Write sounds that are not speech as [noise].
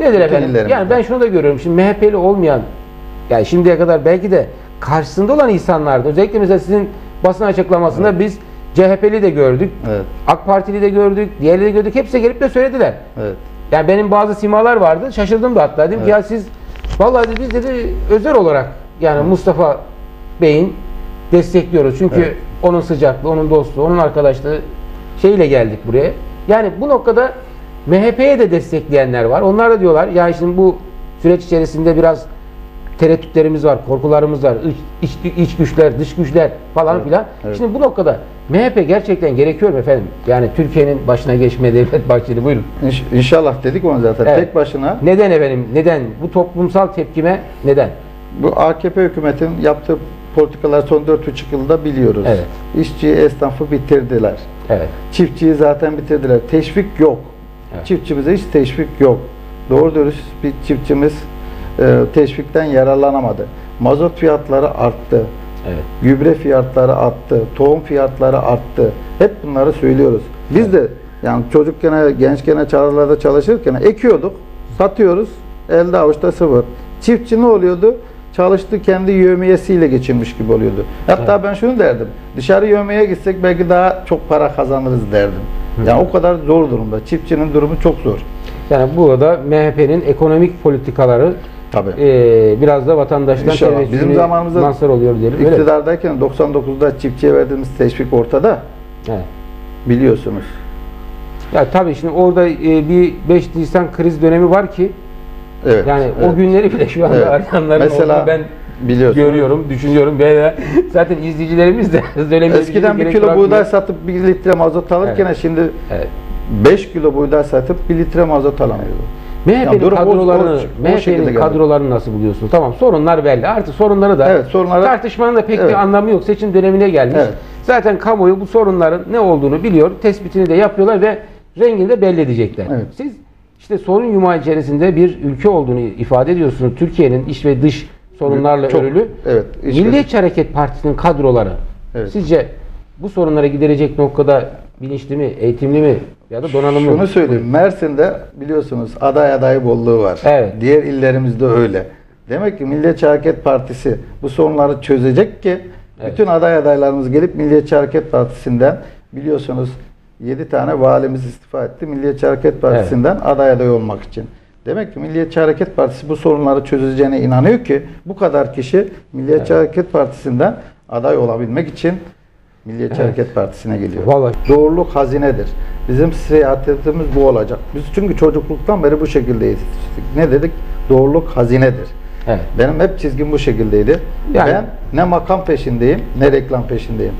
Nedir efendim? Yani ben şunu da görüyorum. Şimdi MHP'li olmayan, yani şimdiye kadar belki de karşısında olan insanlardı. Özellikle mesela sizin basın açıklamasında biz CHP'li de gördük, Evet. AK Partili de gördük, diğerleri de gördük. Hepsi gelip de söylediler. Evet. Yani benim bazı simalar vardı. Şaşırdım da hatta. Dedim ki Evet. ya siz vallahi dedi, biz dedi özel olarak yani Mustafa Bey'in destekliyoruz. Çünkü Evet. onun sıcaklığı, onun dostluğu, onun arkadaşlığı şeyle geldik buraya. Yani bu noktada MHP'ye de destekleyenler var. Onlar da diyorlar ya şimdi bu süreç içerisinde biraz tereddütlerimiz var, korkularımız var. İç, iç, iç güçler, dış güçler falan Evet, filan. evet. Şimdi bu noktada MHP gerçekten gerekiyor mu efendim? Yani Türkiye'nin başına geçmeye [laughs] Devlet Bahçeli buyurun. İnş- İnşallah dedik onu zaten. Evet. Tek başına Neden efendim? Neden? Bu toplumsal tepkime neden? bu AKP hükümetin yaptığı politikalar son 4,5 yılda biliyoruz. Evet. İşçiyi, esnafı bitirdiler. Evet. Çiftçiyi zaten bitirdiler. Teşvik yok. Evet. Çiftçimize hiç teşvik yok. Doğru dürüst bir çiftçimiz e, teşvikten yararlanamadı. Mazot fiyatları arttı. Evet. Gübre fiyatları arttı. Tohum fiyatları arttı. Hep bunları söylüyoruz. Biz de yani çocukken, gençken çağrılarda çalışırken ekiyorduk, satıyoruz. Elde avuçta sıfır. Çiftçi ne oluyordu? Çalıştı kendi yövmiyesiyle geçinmiş gibi oluyordu. Hatta Evet. ben şunu derdim. Dışarı yövmeye gitsek belki daha çok para kazanırız derdim. Yani o kadar zor durumda. Çiftçinin durumu çok zor. Yani burada MHP'nin ekonomik politikaları Tabii. eee, biraz da vatandaştan İnşallah. Bizim zamanımızda Mansur oluyor diyelim. İktidardayken 99'da çiftçiye verdiğimiz teşvik ortada. Evet. Biliyorsunuz. Ya tabii şimdi orada eee, bir 5 Nisan kriz dönemi var ki Evet. yani o evet. günleri bile şu anda Evet. arayanların Mesela ben biliyorsunuz. görüyorum, düşünüyorum. Böyle zaten izleyicilerimiz de [laughs] söylemeye Eskiden bir gerek kilo bırakmıyor. buğday satıp bir litre mazot alırken Evet. şimdi Evet. 5 kilo buğday satıp bir litre mazot alamıyordu. MHP'nin Ya durum o- kadrolarını, o- şekilde MHP'nin geldi. kadrolarını nasıl buluyorsunuz? Tamam sorunlar belli. Artık sorunları da Evet, sorunları- tartışmanın da pek Evet. bir anlamı yok. Seçim dönemine gelmiş. Evet. Zaten kamuoyu bu sorunların ne olduğunu biliyor. Tespitini de yapıyorlar ve rengini de belli edecekler. Evet. Siz işte sorun yumağı içerisinde bir ülke olduğunu ifade ediyorsunuz. Türkiye'nin iç ve dış sorunlarla Çok- örülü. evet, Milliyetçi Hareket Partisi'nin kadroları Evet. sizce bu sorunları giderecek noktada bilinçli mi, eğitimli mi ya da donanımlı mı? Şunu söyleyeyim. Mersin'de biliyorsunuz aday adayı bolluğu var. Evet. Diğer illerimizde öyle. Demek ki Milliyetçi Hareket Partisi bu sorunları çözecek ki Evet. bütün aday adaylarımız gelip Milliyetçi Hareket Partisi'nden biliyorsunuz 7 tane valimiz istifa etti. Milliyetçi Hareket Partisi'nden aday aday olmak için. Demek ki Milliyetçi Hareket Partisi bu sorunları çözeceğine inanıyor ki bu kadar kişi Milliyetçi Hareket Partisi'nden aday olabilmek için Milliyetçi Evet. Hareket Partisi'ne geliyor. Vallahi. Doğruluk hazinedir. Bizim siyasetimiz bu olacak. Biz çünkü çocukluktan beri bu şekilde yetiştik. Ne dedik? Doğruluk hazinedir. Evet. Benim hep çizgim bu şekildeydi. Yani- Ben ne makam peşindeyim ne reklam peşindeyim.